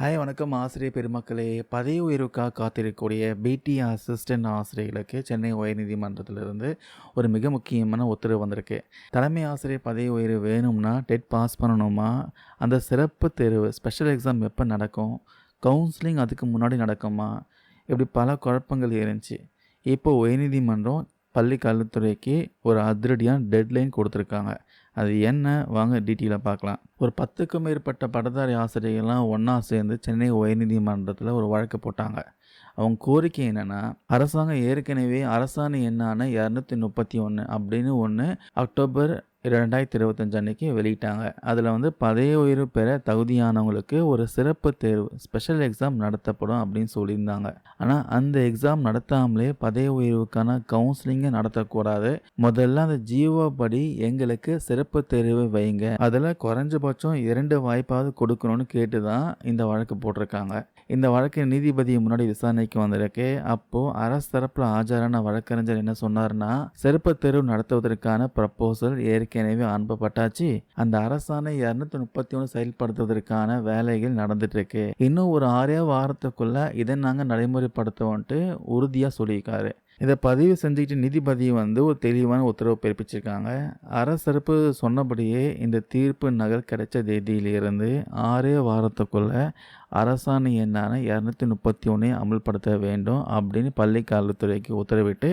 Hi வணக்கம் ஆசிரியர் பெருமக்களே. பதவி உயர்வுக்காக காத்திருக்கக்கூடிய பிடி அசிஸ்டன்ட் ஆசிரியர்களுக்கு சென்னை உயர்நீதிமன்றத்திலிருந்து ஒரு மிக முக்கியமான உத்தரவு வந்திருக்கு. தலைமை ஆசிரியர் பதவி உயர்வு வேணும்னா டெட் பாஸ் பண்ணணுமா? அந்த சிறப்பு தேர்வு ஸ்பெஷல் எக்ஸாம் எப்போ நடக்கும்? கவுன்சிலிங் அதுக்கு முன்னாடி நடக்குமா? இப்படி பல குழப்பங்கள் இருந்துச்சு. இப்போ உயர்நீதிமன்றம் பள்ளி கல்வித்துறைக்கு ஒரு அதிரடியான டெட்லைன் கொடுத்துருக்காங்க. அது என்ன? வாங்க டீட்டெயிலாக பார்க்கலாம். ஒரு பத்துக்கும் மேற்பட்ட பட்டதாரி ஆசிரியர்கள்லாம் ஒன்றா சேர்ந்து சென்னை உயர்நீதிமன்றத்தில் ஒரு வழக்கு போட்டாங்க. அவங்க கோரிக்கை என்னென்னா அரசாங்கம் ஏற்கனவே அரசாணை என்னான இரநூத்தி முப்பத்தி ஒன்று அப்படின்னு ஒன்று அக்டோபர் ரெண்டாயிரத்தி இருபத்தஞ்சு அன்னைக்கு வெளியிட்டாங்க. அதில் வந்து பதவி உயர்வு பெற தகுதியானவங்களுக்கு ஒரு சிறப்பு தேர்வு ஸ்பெஷல் எக்ஸாம் நடத்தப்படும் அப்படின்னு சொல்லியிருந்தாங்க. ஆனால் அந்த எக்ஸாம் நடத்தாமலே பதவி உயர்வுக்கான கவுன்சிலிங்கை நடத்தக்கூடாது. முதல்ல அந்த ஜீவோ படி எங்களுக்கு சிறப்பு தேர்வு வைங்க. அதில் குறைஞ்சபட்சம் இரண்டு வாய்ப்பாவது கொடுக்கணும்னு கேட்டு தான் இந்த வழக்கு போட்டிருக்காங்க. இந்த வழக்கு நீதிபதி முன்னாடி விசாரணைக்கு வந்திருக்கு அப்போது அரசு தரப்பில் ஆஜரான வழக்கறிஞர் என்ன சொன்னார்னா சிறப்பு தேர்வு நடத்துவதற்கான ப்ரப்போசல் ஏற்கனவே அனுப்பப்பட்டாச்சு. அந்த அரசாணை இரநூத்தி முப்பத்தி ஒன்று செயல்படுத்துவதற்கான வேலைகள் நடந்துட்டு இருக்கு இன்னும் ஒரு ஆறே வாரத்துக்குள்ள இதை நாங்கள் நடைமுறைப்படுத்துவோன்ட்டு உறுதியாக சொல்லியிருக்காரு. இதை பதிவு செஞ்சுக்கிட்டு நீதிபதி வந்து ஒரு தெளிவான உத்தரவு பிறப்பிச்சிருக்காங்க. அரசரப்பு சொன்னபடியே இந்த தீர்ப்பு நகல் கிடைச்ச தேதியிலிருந்து ஆறே வாரத்துக்குள்ளே அரசாணை எண்ணான இரநூத்தி முப்பத்தி ஒன்றை அமல்படுத்த வேண்டும் அப்படின்னு பள்ளி கல்வித்துறைக்கு உத்தரவிட்டு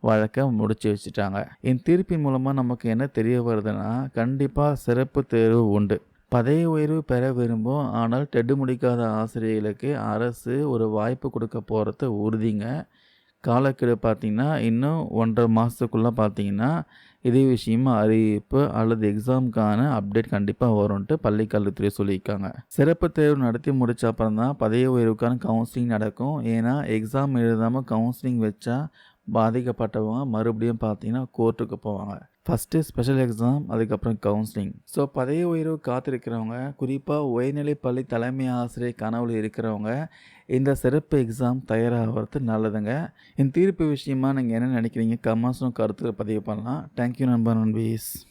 வழக்கை முடிச்சு வச்சுட்டாங்க. இந்த தீர்ப்பின் மூலமாக நமக்கு என்ன தெரிய வருதுன்னா கண்டிப்பாக சிறப்பு தேர்வு உண்டு. பதவி உயர்வு பெற விரும்பும் ஆனால் டெட்டு முடிக்காத ஆசிரியர்களுக்கு அரசு ஒரு வாய்ப்பு கொடுக்க போகிறது உறுதிங்க. காலக்கெடு பார்த்திங்கன்னா இன்னும் ஒன்றரை மாதத்துக்குள்ளே பார்த்தீங்கன்னா இதே விஷயமா அறிவிப்பு அல்லது எக்ஸாமுக்கான அப்டேட் கண்டிப்பாக வரும்ன்ட்டு பள்ளிக்கல்வித்துறை சொல்லியிருக்காங்க. சிறப்பு தேர்வு நடத்தி முடிச்ச அப்புறம் தான் பதவி உயர்வுக்கான கவுன்சிலிங் நடக்கும். ஏன்னா எக்ஸாம் எழுதாமல் கவுன்சிலிங் வச்சா பாதிக்கப்பட்டவங்க மறுபடியும் பார்த்தீங்கன்னா கோர்ட்டுக்கு போவாங்க. ஃபஸ்ட்டு ஸ்பெஷல் எக்ஸாம் அதுக்கப்புறம் கவுன்சிலிங் ஸோ பதவி உயர்வு காத்திருக்கிறவங்க குறிப்பாக உயர்நிலை பள்ளி தலைமை ஆசிரியர் கனவுல இருக்கிறவங்க இந்த சிறப்பு எக்ஸாம் தயாராகிறது நல்லதுங்க. இந்த தீர்ப்பு விஷயமா நீங்கள் என்ன நினைக்கிறீங்க? கமெண்ட்ஸும் கருத்து பதிவு பண்ணலாம். தேங்க்யூ நண்பர் நண்பீஸ்.